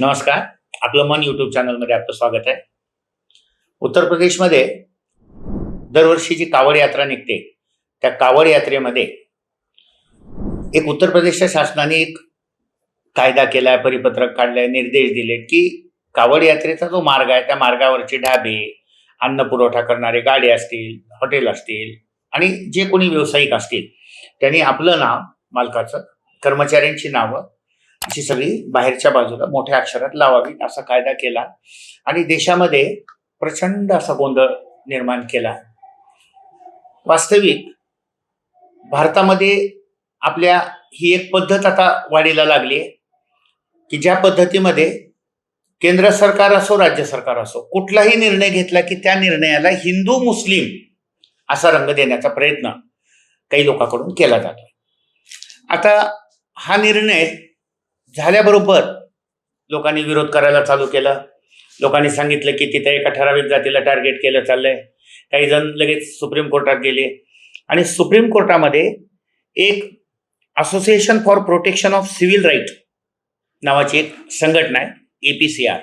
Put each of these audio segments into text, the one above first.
नमस्कार. आपलं मन युट्यूब चॅनलमध्ये आपलं स्वागत आहे. उत्तर प्रदेशमध्ये दरवर्षी जी कावड यात्रा निघते त्या कावड यात्रेमध्ये एक उत्तर प्रदेशच्या शासनाने एक कायदा केलाय परिपत्रक काढलाय निर्देश दिलेत की कावड यात्रेचा जो मार्ग आहे त्या मार्गावरचे ढाबे अन्न पुरवठा करणारे गाडी असतील हॉटेल असतील आणि जे कोणी व्यावसायिक असतील त्यांनी आपलं नाव मालकाचं कर्मचाऱ्यांची नावं अशी सगळी बाहेरच्या बाजूला मोठ्या अक्षरात लावावी असा कायदा केला. आणि देशामध्ये प्रचंड असा गोंधळ निर्माण केला. वास्तविक भारतामध्ये आपल्या ही एक पद्धत आता वाढीला लागली आहे की ज्या पद्धतीमध्ये केंद्र सरकार असो राज्य सरकार असो कुठलाही निर्णय घेतला की त्या निर्णयाला हिंदू मुस्लिम असा रंग देण्याचा प्रयत्न काही लोकांकडून केला जातो आता हा निर्णय झाल्याबरोबर लोकांनी विरोध करायला चालू केला. लोकांनी सांगितलं की तिथे एका ठराविक जातीला टार्गेट केलं चाललंय. काही जण लगेच सुप्रीम कोर्टात गेले. आणि सुप्रीम कोर्टामध्ये एक association for protection of civil right नावाची एक संघटना आहे ए पी सी आर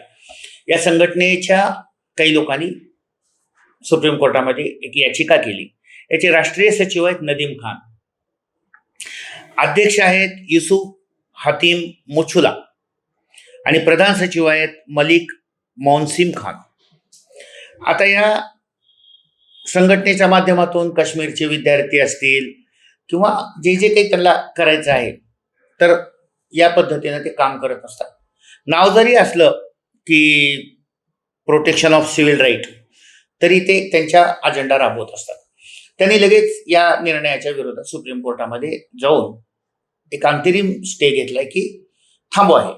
या संघटनेच्या काही लोकांनी सुप्रीम कोर्टामध्ये एक याचिका केली. याचे राष्ट्रीय सचिव आहेत नदीम खान. अध्यक्ष आहेत युसुफ हतीम मुछुला आणि प्रधान सचिव आहेत मलिक मॉन्सिम खान. आता या संघटनेच्या माध्यमातून काश्मीरचे विद्यार्थी असतील किंवा जे जे काही त्यांना करायचं आहे तर या पद्धतीनं ते काम करत असतात. नाव जरी असलं की प्रोटेक्शन ऑफ सिव्हिल राईट तरी ते त्यांच्या अजेंडा राबवत असतात. त्यांनी लगेच या निर्णयाच्या विरोधात सुप्रीम कोर्टामध्ये जाऊन एक अंतरिम स्टे घेतलाय की थांबवा आहे.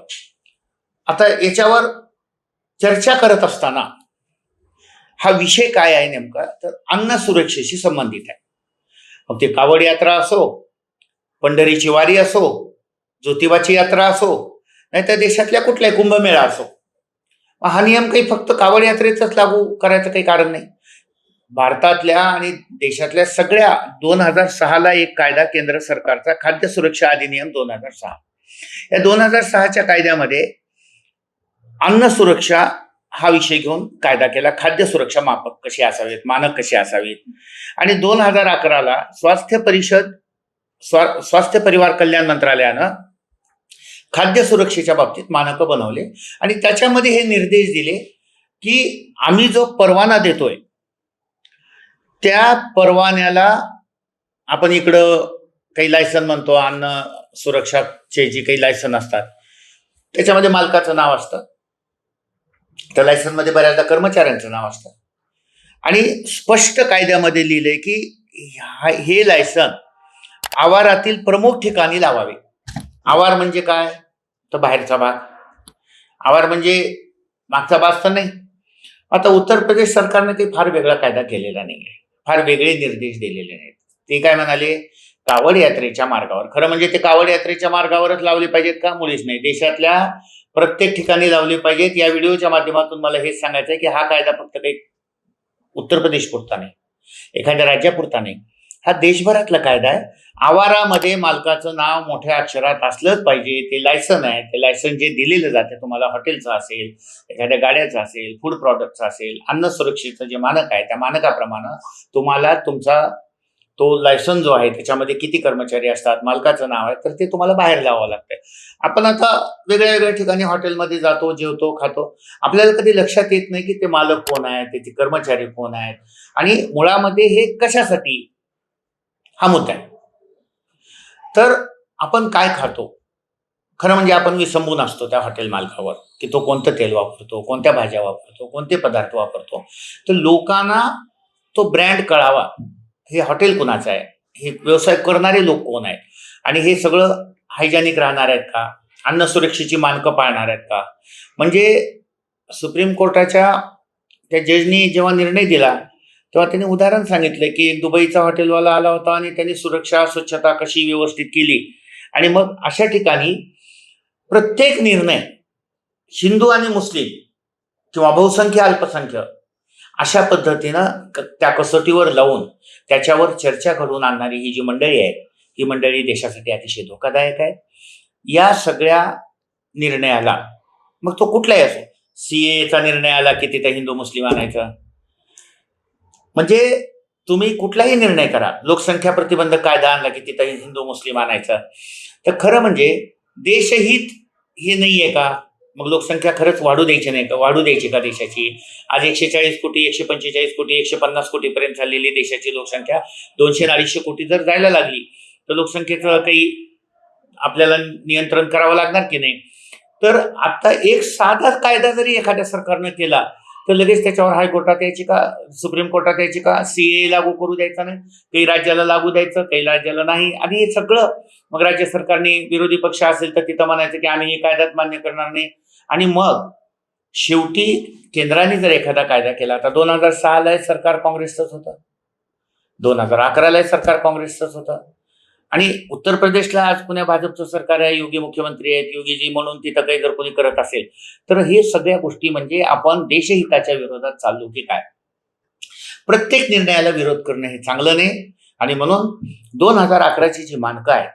आता याच्यावर चर्चा करत असताना हा विषय काय आहे नेमका? तर अन्न सुरक्षेशी संबंधित आहे. मग ते कावड यात्रा असो पंढरीची वारी असो ज्योतिबाची यात्रा असो नाहीतर देशातल्या कुठलाही कुंभमेळा असो मग हा नियम काही फक्त कावड यात्रेचाच लागू करायचं काही कारण नाही. भारतातल्या आणि देशातल्या सगळ्या दोन हजार सहाला एक कायदा केंद्र सरकारचा खाद्य सुरक्षा अधिनियम दोन हजार सहा. या दोन हजार सहाच्या कायद्यामध्ये अन्न सुरक्षा हा विषय घेऊन कायदा केला. खाद्य सुरक्षा मापक कशी असावेत? मानक कशी असावीत? आणि दोन हजार अकराला स्वास्थ्य परिषद स्वा स्वास्थ्य परिवार कल्याण मंत्रालयानं खाद्य सुरक्षेच्या बाबतीत मानकं बनवले. आणि त्याच्यामध्ये हे निर्देश दिले की आम्ही जो परवाना देतोय त्या परवान्याला आपण इकडं काही लायसन म्हणतो अन्न सुरक्षाचे जी काही लायसन असतात त्याच्यामध्ये मालकाचं नाव असतं. त्या लायसनमध्ये बऱ्याचदा कर्मचाऱ्यांचं नाव असतं. आणि स्पष्ट कायद्यामध्ये लिहिलंय की हे लायसन आवारातील प्रमुख ठिकाणी लावावे. आवार म्हणजे काय? तर बाहेरचा भाग. आवार म्हणजे मागचा भाग तर नाही. आता उत्तर प्रदेश सरकारने काही फार वेगळा कायदा केलेला नाही आहे फार वेगळे निर्देश दिलेले नाहीत. ते काय म्हणाले? कावड यात्रेच्या मार्गावर. खरं म्हणजे ते कावड यात्रेच्या मार्गावरच लावले पाहिजेत का? मुळीच नाही. देशातल्या प्रत्येक ठिकाणी लावले पाहिजेत. या व्हिडिओच्या माध्यमातून मला हेच सांगायचं आहे की हा कायदा फक्त काही उत्तर प्रदेश पुरता नाही. एखाद्या राज्यापुरता नाही. हा देशभरातला कायदा आहे. आवारामध्ये मालकाचं नाव मोठ्या अक्षरात असलंच पाहिजे. ते लायसन आहे. ते लायसन जे दिलेलं जाते तुम्हाला हॉटेलचं असेल एखाद्या गाड्याचं असेल फूड प्रॉडक्टचं असेल अन्न सुरक्षेचं जे मानक आहे त्या मानकाप्रमाणे तुम्हाला तुमचा तो लायसन जो आहे त्याच्यामध्ये किती कर्मचारी असतात मालकाचं नाव आहे तर ते तुम्हाला बाहेर लावावं लागतंय. आपण आता वेगळ्या वेगळ्या ठिकाणी हॉटेलमध्ये जातो जेवतो खातो. आपल्याला कधी लक्षात येत नाही की ते मालक कोण आहेत त्याचे कर्मचारी कोण आहेत. आणि मुळामध्ये हे कशासाठी हा मुद्दा आहे. तर आपण काय खातो? खरं म्हणजे आपण विसंबून असतो त्या हॉटेल मालकावर की तो कोणतं तेल वापरतो कोणत्या भाज्या वापरतो कोणते पदार्थ वापरतो तर लोकांना तो ब्रँड कळावा. हे हॉटेल कुणाचं आहे? हे व्यवसाय करणारे लोक कोण आहेत? आणि हे सगळं हायजॅनिक राहणार आहेत का? अन्न सुरक्षेची मानकं पाळणार आहेत का? म्हणजे सुप्रीम कोर्टाच्या त्या जजनी जेव्हा निर्णय दिला तेव्हा त्यांनी उदाहरण सांगितलं की एक दुबईचा हॉटेलवाला आला होता आणि त्यांनी सुरक्षा स्वच्छता कशी व्यवस्थित केली. आणि मग अशा ठिकाणी प्रत्येक निर्णय हिंदू आणि मुस्लिम किंवा बहुसंख्य अल्पसंख्य अशा पद्धतीनं क- त्या कसोटीवर लावून त्याच्यावर चर्चा घडवून आणणारी ही जी मंडळी आहे ही मंडळी देशासाठी अतिशय धोकादायक आहे. या सगळ्या निर्णयाला मग तो कुठलाही असो सीएचा निर्णय आला की तिथे हिंदू मुस्लिम आणायचा. म्हणजे तुम्ही कुठलाही निर्णय करा. लोकसंख्या प्रतिबंधक कायदा आणला की तिथं हिंदू मुस्लिम आणायचा. तर खरं म्हणजे देशहित हे नाही आहे का? मग लोकसंख्या खरंच वाढू द्यायची नाही का? वाढू द्यायची का देशाची? आज एकशे चाळीस कोटी एकशे पंचेचाळीस कोटी एकशे पन्नास कोटीपर्यंत चाललेली देशाची लोकसंख्या दोनशे अडीचशे कोटी जर जायला लागली तर लोकसंख्येचं काही आपल्याला नियंत्रण करावं लागणार की नाही? तर आता एक साधा कायदा जरी एखाद्या सरकारनं केला तर लगेच त्याच्यावर हायकोर्टात यायची का सुप्रीम कोर्टात यायची का सीए लागू करू द्यायचा नाही. काही राज्याला लागू द्यायचं काही राज्याला नाही. आणि हे सगळं मग राज्य सरकारने विरोधी पक्ष असेल तर तिथं म्हणायचं की आम्ही हे कायद्यात मान्य करणार नाही. आणि मग शेवटी केंद्राने जर एखादा कायदा केला तर दोन हजार सहाला सरकार काँग्रेसचंच होतं. दोन हजार अकराला सरकार काँग्रेसचंच होतं. आणि उत्तर प्रदेशला आज पुण्या भाजपचं सरकार आहे योगी मुख्यमंत्री आहेत योगीजी म्हणून तिथं काही जर कोणी करत असेल तर हे सगळ्या गोष्टी म्हणजे आपण देशहिताच्या विरोधात चाललो की काय? प्रत्येक निर्णयाला विरोध करणं हे चांगलं नाही. आणि म्हणून दोन हजार अकराची जी मानकं आहेत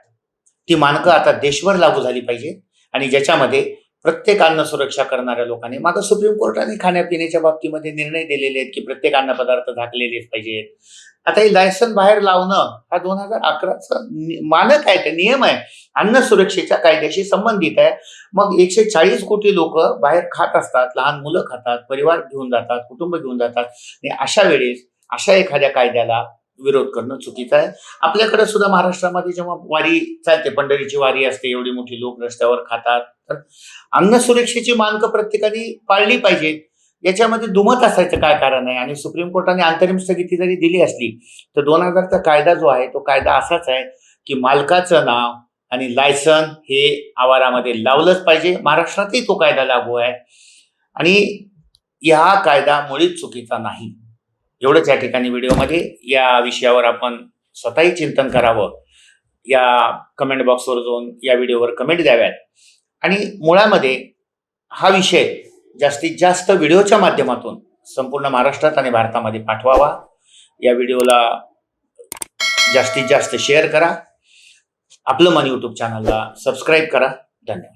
ती मानकं आता देशभर लागू झाली पाहिजे. आणि ज्याच्यामध्ये प्रत्येक अन्न सुरक्षा करणाऱ्या लोकांनी मागं सुप्रीम कोर्टाने खाण्यापिण्याच्या बाबतीमध्ये निर्णय दिलेले आहेत की प्रत्येक अन्नपदार्थ झाकलेलेच पाहिजेत. आता हे लायसन बाहेर लावणं हा दोन हजार अकराचा मानक आहे ते नियम आहे. अन्न सुरक्षेच्या कायद्याशी संबंधित आहे. मग एकशे चाळीस कोटी लोक बाहेर खात असतात लहान मुलं खातात परिवार घेऊन जातात कुटुंब घेऊन जातात. आणि अशा वेळेस अशा एखाद्या कायद्याला विरोध करणं चुकीचं आहे. आपल्याकडे सुद्धा महाराष्ट्रामध्ये जेव्हा वारी चालते पंढरीची वारी असते एवढी मोठी लोक रस्त्यावर खातात तर अन्न सुरक्षेची मानकं प्रत्येकाने पाळली पाहिजेत याच्यामध्ये दुमत असायचं काय कारण आहे? आणि सुप्रीम कोर्टाने अंतरिम स्थगिती जरी दिली असली तर दोन हजारचा कायदा जो आहे तो कायदा असाच आहे की मालकाचं नाव आणि लायसन हे आवारामध्ये लावलंच पाहिजे. महाराष्ट्रातही तो कायदा लागू आहे. आणि या कायदा मुळीच चुकीचा नाही. एवढंच या ठिकाणी व्हिडिओमध्ये. या विषयावर आपण स्वतःही चिंतन करावं. या कमेंट बॉक्सवर जाऊन या व्हिडिओवर कमेंट द्याव्यात. आणि मुळामध्ये हा विषय जास्तीत जास्त व्हिडिओच्या माध्यमातून संपूर्ण महाराष्ट्रात आणि भारतामध्ये पाठवावा. या व्हिडिओला जास्तीत जास्त शेअर करा. आपलं मन यूट्यूब चॅनलला सबस्क्राईब करा. धन्यवाद.